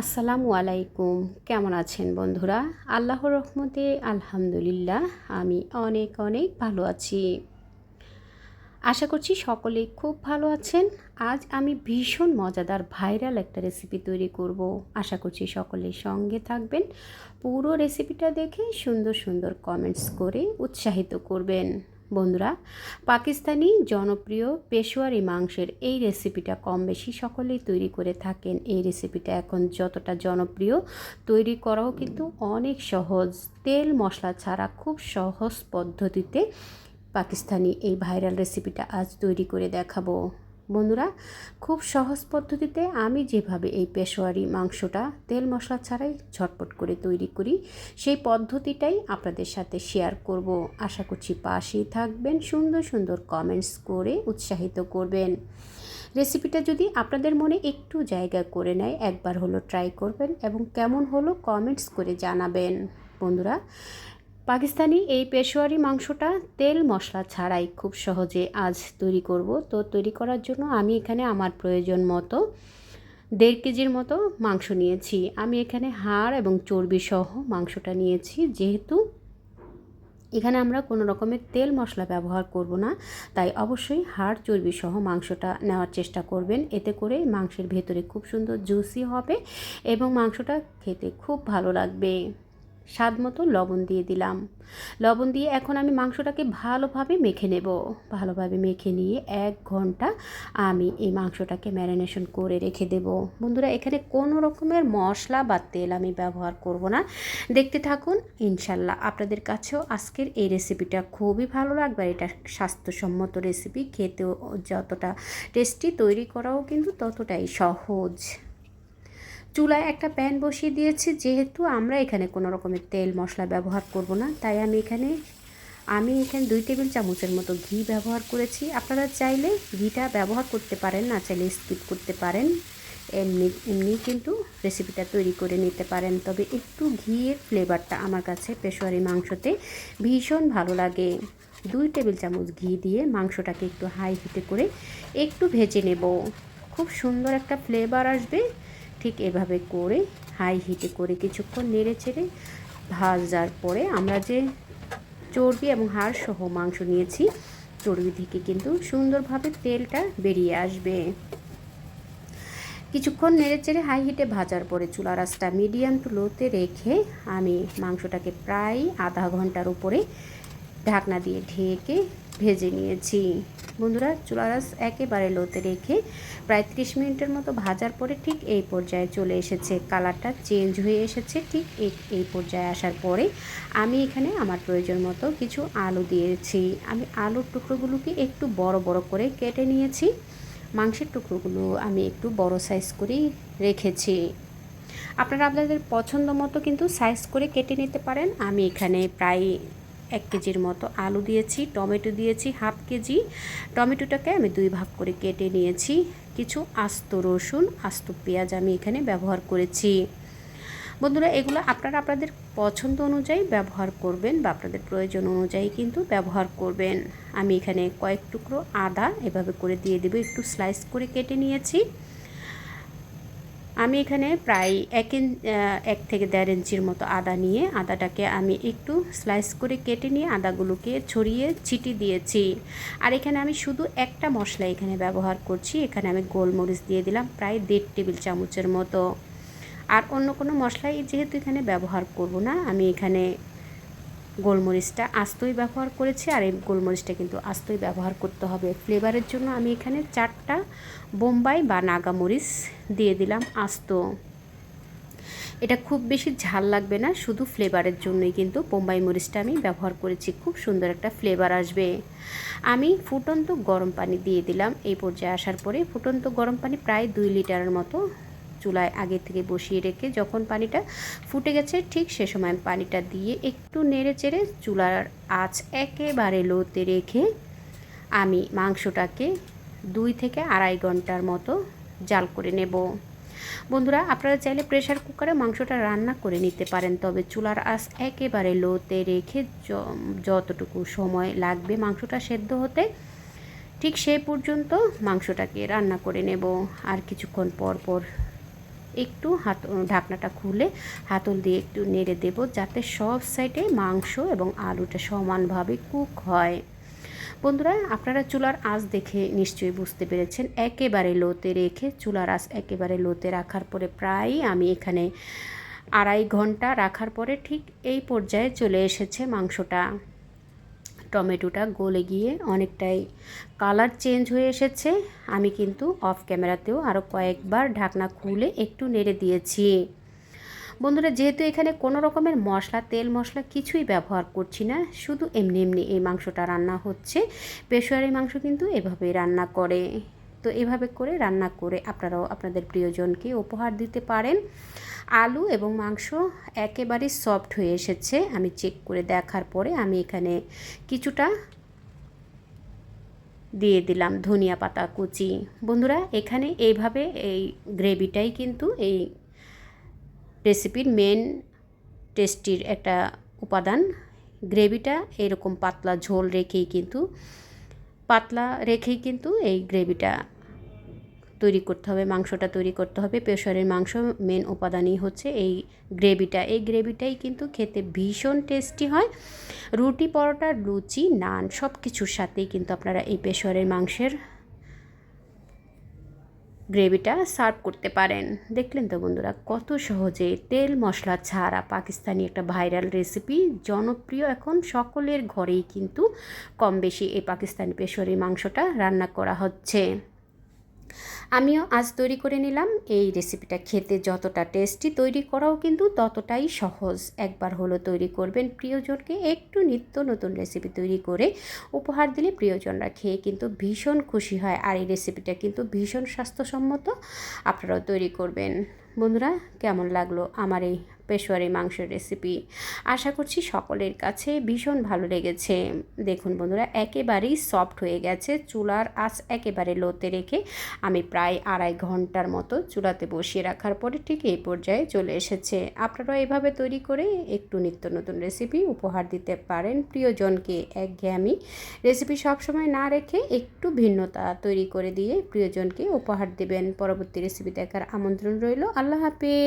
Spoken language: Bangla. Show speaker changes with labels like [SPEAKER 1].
[SPEAKER 1] আসসালামু আলাইকুম। কেমন আছেন বন্ধুরা? আল্লাহর রহমতে আলহামদুলিল্লাহ, আমি অনেক অনেক ভালো আছি। আশা করছি সকলে খুব ভালো আছেন। আজ আমি ভীষণ মজাদার ভাইরাল একটা রেসিপি তৈরি করব। আশা করছি সকলে সঙ্গে থাকবেন। পুরো রেসিপিটা দেখে সুন্দর সুন্দর কমেন্টস করে উৎসাহিত করবেন। বন্ধুরা, পাকিস্তানি জনপ্রিয় পেশোয়ারি মাংসের এই রেসিপিটা কম বেশি সকলেই তৈরি করে থাকেন। এই রেসিপিটা এখন যতটা জনপ্রিয় তৈরি করাও কিন্তু অনেক সহজ। তেল মশলা ছাড়া খুব সহজ পদ্ধতিতে পাকিস্তানি এই ভাইরাল রেসিপিটা আজ তৈরি করে দেখাবো। বন্ধুরা, খুব সহজ পদ্ধতিতে আমি যেভাবে এই পেশোয়ারি মাংসটা তেল মশলা ছাড়াই ঝটপট করে তৈরি করি, সেই পদ্ধতিটাই আপনাদের সাথে শেয়ার করব। আশা করছি পাশেই থাকবেন, সুন্দর সুন্দর কমেন্টস করে উৎসাহিত করবেন। রেসিপিটা যদি আপনাদের মনে একটু জায়গা করে নেয়, একবার হলো ট্রাই করবেন এবং কেমন হলো কমেন্টস করে জানাবেন। বন্ধুরা পাকিস্তানি এই পেশোয়ারি মাংসটা তেল মশলা ছাড়াই খুব সহজে আজ তৈরি করব। তো তৈরি করার জন্য আমি এখানে আমার প্রয়োজন মতো দেড় কেজির মতো মাংস নিয়েছি। আমি এখানে হাড় এবং চর্বি সহ মাংসটা নিয়েছি। যেহেতু এখানে আমরা কোনো রকমের তেল মশলা ব্যবহার করব না, তাই অবশ্যই হাড়, চর্বি সহ মাংসটা নেওয়ার চেষ্টা করবেন। এতে করে মাংসের ভেতরে খুব সুন্দর জুসি হবে এবং মাংসটা খেতে খুব ভালো লাগবে। স্বাদ মতো লবণ দিয়ে দিলাম। লবণ দিয়ে এখন আমি মাংসটাকে ভালোভাবে মেখে নেব। ভালোভাবে মেখে নিয়ে এক ঘণ্টা আমি এই মাংসটাকে ম্যারিনেশন করে রেখে দেব। বন্ধুরা, এখানে কোনো রকমের মশলা বা তেল আমি ব্যবহার করব না। দেখতে থাকুন, ইনশাল্লাহ। আপনাদের কাছেও আজকের এই রেসিপিটা খুবই ভালো লাগবে। এটা স্বাস্থ্যসম্মত রেসিপি। খেতেও যতটা টেস্টি তৈরি করাও কিন্তু ততটাই সহজ। চুলায় একটা প্যান বসিয়ে দিয়েছি, যেহেতু আমরা এখানে কোনো রকমের তেল মশলা ব্যবহার করব না, তাই আমি এখানে আমি এখানে দুই টেবিল চামচের মতো ঘি ব্যবহার করেছি। আপনারা চাইলে ঘিটা ব্যবহার করতে পারেন, না চাইলে স্কিপ করতে পারেন। এমনি এমনি কিন্তু রেসিপিটা তৈরি করে নিতে পারেন। তবে একটু ঘিয়ের ফ্লেভারটা আমার কাছে পেশোয়ারি মাংসতে ভীষণ ভালো লাগে। দুই টেবিল চামচ ঘি দিয়ে মাংসটাকে একটু হাই হিটে করে একটু ভেজে নেব। খুব সুন্দর একটা ফ্লেভার আসবে। ঠিক এভাবে করে হাই হিটে করে কিছুক্ষণ নেড়ে চেড়ে ভাজার পরে আমরা যে চর্বি এবং হাড় সহ মাংস নিয়েছি, চর্বি থেকে কিন্তু সুন্দরভাবে তেলটা বেরিয়ে আসবে। কিছুক্ষণ নেড়ে চেড়ে হাই হিটে ভাজার পরে চুলা রাসটা মিডিয়াম টু লোতে রেখে আমি মাংসটাকে প্রায় আধা ঘণ্টার উপরে ঢাকনা দিয়ে ঢেকে ভেজে নিয়েছি। বন্ধুরা, চুলারাস একেবারে লোতে রেখে প্রায় ত্রিশ মিনিটের মতো ভাজার পরে ঠিক এই পর্যায়ে চলে এসেছে। কালারটা চেঞ্জ হয়ে এসেছে ঠিক এই এই পর্যায়ে আসার পরে আমি এখানে আমার প্রয়োজন মতো কিছু আলু দিয়েছি। আমি আলুর টুকরোগুলোকে একটু বড় বড় করে কেটে নিয়েছি। মাংসের টুকরোগুলো আমি একটু বড় সাইজ করেই রেখেছি। আপনারা আপনাদের পছন্দ মতো কিন্তু সাইজ করে কেটে নিতে পারেন। আমি এখানে প্রায় এক কেজির মতো আলু দিয়েছি, টমেটো দিয়েছি হাফ কেজি। টমেটোটাকে আমি দুই ভাগ করে কেটে নিয়েছি। কিছু আস্ত রসুন, আস্ত পেঁয়াজ আমি এখানে ব্যবহার করেছি। বন্ধুরা, এগুলো আপনারা আপনাদের পছন্দ অনুযায়ী ব্যবহার করবেন বা আপনাদের প্রয়োজন অনুযায়ী কিন্তু ব্যবহার করবেন। আমি এখানে কয়েক টুকরো আদা এভাবে করে দিয়ে দেবো, একটু স্লাইস করে কেটে নিয়েছি। আমি এখানে প্রায় এক ইঞ্চ এক থেকে দেড় ইঞ্চির মতো আদা নিয়ে আদাটাকে আমি একটু স্লাইস করে কেটে নিয়ে আদাগুলোকে ছড়িয়ে ছিটি দিয়েছি। আর এখানে আমি শুধু একটা মশলা এখানে ব্যবহার করছি। এখানে আমি গোলমরিচ দিয়ে দিলাম প্রায় দেড় টেবিল চামচের মতো। আর অন্য কোনো মশলাই যেহেতু এখানে ব্যবহার করব না, আমি এখানে গোলমরিচটা আস্তই ব্যবহার করেছি আর এই গোলমরিচটা কিন্তু আস্তই ব্যবহার করতে হবে। ফ্লেভারের জন্য আমি এখানে চারটা বোম্বাই বা নাগামরিচ দিয়ে দিলাম আস্ত। এটা খুব বেশি ঝাল লাগবে না, শুধু ফ্লেভারের জন্যই কিন্তু বোম্বাই মরিচটা আমি ব্যবহার করেছি। খুব সুন্দর একটা ফ্লেভার আসবে। আমি ফুটন্ত গরম পানি দিয়ে দিলাম। এই পর্যায়ে আসার পরে ফুটন্ত গরম পানি প্রায় দুই লিটারের মতো চুলায় আগে থেকে বসিয়ে রেখে যখন পানিটা ফুটে গেছে, ঠিক সে সময় পানিটা দিয়ে একটু নেড়ে চেড়ে চুলার আঁচ একেবারে লোতে রেখে আমি মাংসটাকে দুই থেকে আড়াই ঘণ্টার মতো জাল করে নেব। বন্ধুরা, আপনারা চাইলে প্রেশার কুকারে মাংসটা রান্না করে নিতে পারেন, তবে চুলার আঁচ একেবারে লোতে রেখে যতটুকু সময় লাগবে মাংসটা সেদ্ধ হতে, ঠিক সেই পর্যন্ত মাংসটাকে রান্না করে নেব। আর কিছুক্ষণ পর পর একটু হাত ঢাকনাটা খুলে হাতল দিয়ে একটু নেড়ে দেব যাতে সব সাইডে মাংস এবং আলুটা সমানভাবে কুক হয়। বন্ধুরা, আপনারা চুলার আঁচ দেখে নিশ্চয়ই বুঝতে পেরেছেন। একেবারে লোতে রেখে চুলার আঁচ একেবারে লোতে রাখার পরে প্রায় আমি এখানে আড়াই ঘণ্টা রাখার পরে ঠিক এই পর্যায়ে চলে এসেছে মাংসটা। টমেটোটা গলে গিয়ে অনেকটাই কালার চেঞ্জ হয়ে এসেছে। আমি কিন্তু অফ ক্যামেরাতেও আরও কয়েকবার ঢাকনা খুলে একটু নেড়ে দিয়েছি। বন্ধুরা, যেহেতু এখানে কোনো রকমের মশলা, তেল মশলা কিছুই ব্যবহার করছি না, শুধু এমনি এমনি এই মাংসটা রান্না হচ্ছে। পেশোয়ারি মাংস কিন্তু এভাবেই রান্না করে। তো এভাবে করে রান্না করে আপনারাও, আপনাদের প্রিয়জনকে উপহার দিতে পারেন। আলু এবং মাংস একেবারে সফট হয়ে এসেছে। আমি চেক করে দেখার পরে আমি এখানে কিছুটা দিয়ে দিলাম ধনিয়া পাতা, কুচি। বন্ধুরা, এখানে এইভাবে এই গ্রেভিটাই কিন্তু এই রেসিপির মেন টেস্টির একটা উপাদান। গ্রেভিটা এরকম পাতলা ঝোল রেখেই কিন্তু, পাতলা রেখেই কিন্তু এই গ্রেভিটা তৈরি করতে হবে, মাংসটা তৈরি করতে হবে। প্রেশারের মাংস মেন উপাদানই হচ্ছে এই গ্রেভিটা। এই গ্রেভিটাই কিন্তু খেতে ভীষণ টেস্টি হয়। রুটি, পরোটা, লুচি, নান সব কিছুর সাথেই কিন্তু আপনারা এই পেশোয়ারের মাংসের গ্রেভিটা সার্ভ করতে পারেন। দেখলেন তো বন্ধুরা, কত সহজে তেল, মশলা ছাড়া পাকিস্তানি একটা ভাইরাল রেসিপি জনপ্রিয় এখন সকলের ঘরেই কিন্তু কম বেশি এই পাকিস্তানি পেশোয়ারি মাংসটা রান্না করা হচ্ছে। আমিও আজ তৈরি করে নিলাম। এই রেসিপিটা খেতে যতটা টেস্টি তৈরি করাও কিন্তু ততটাই সহজ। একবার হলো তৈরি করবেন প্রিয়জনকে একটু নিত্য নতুন রেসিপি তৈরি করে উপহার দিলে প্রিয়জনরা খেয়ে কিন্তু ভীষণ খুশি হয়। আর এই রেসিপিটা কিন্তু ভীষণ স্বাস্থ্যসম্মত। আপনারাও তৈরি করবেন। বন্ধুরা, কেমন লাগল আমার এই পেশোয়ারি মাংসের রেসিপি আশা করছি সকলের কাছে ভীষণ ভালো লেগেছে। দেখুন বন্ধুরা, একেবারেই সফট হয়ে গেছে। চুলার আঁচ একেবারে লোতে রেখে আমি প্রায় আড়াই ঘণ্টার মতো চুলাতে বসিয়ে রাখার পরে ঠিক এই পর্যায়ে চলে এসেছে। আপনারা এভাবে তৈরি করে একটু নিত্য নতুন রেসিপি উপহার দিতে পারেন। প্রিয়জনকে একঘেয়ামি রেসিপি সবসময় না রেখে একটু ভিন্নতা তৈরি করে দিয়ে প্রিয়জনকে উপহার দেবেন। পরবর্তী রেসিপি দেখার আমন্ত্রণ রইল। আল্লাহ হাফেজ!